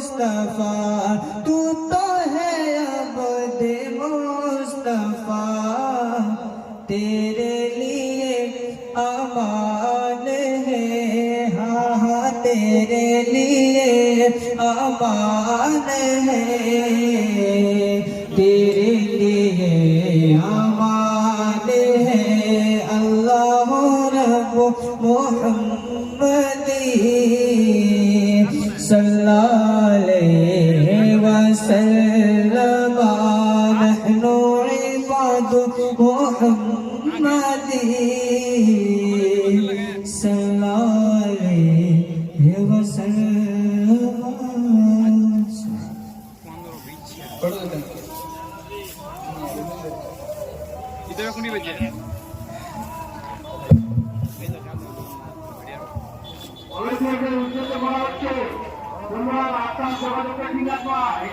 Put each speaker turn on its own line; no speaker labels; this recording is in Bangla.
মুস্তফা, তু তো হে আবদ মুস্তফা। তেরে লিয়ে আমান হে, হা হা, তেরে লিয়ে আমান হে। তেরে লিয়ে আমান হে, আল্লাহ রব মুহাম্মদী। صلى وسلم نحن عباد محمد صلى وسلم
এটা এখনই বেজে অনেক উন্নত করা Salvador Carlinhos da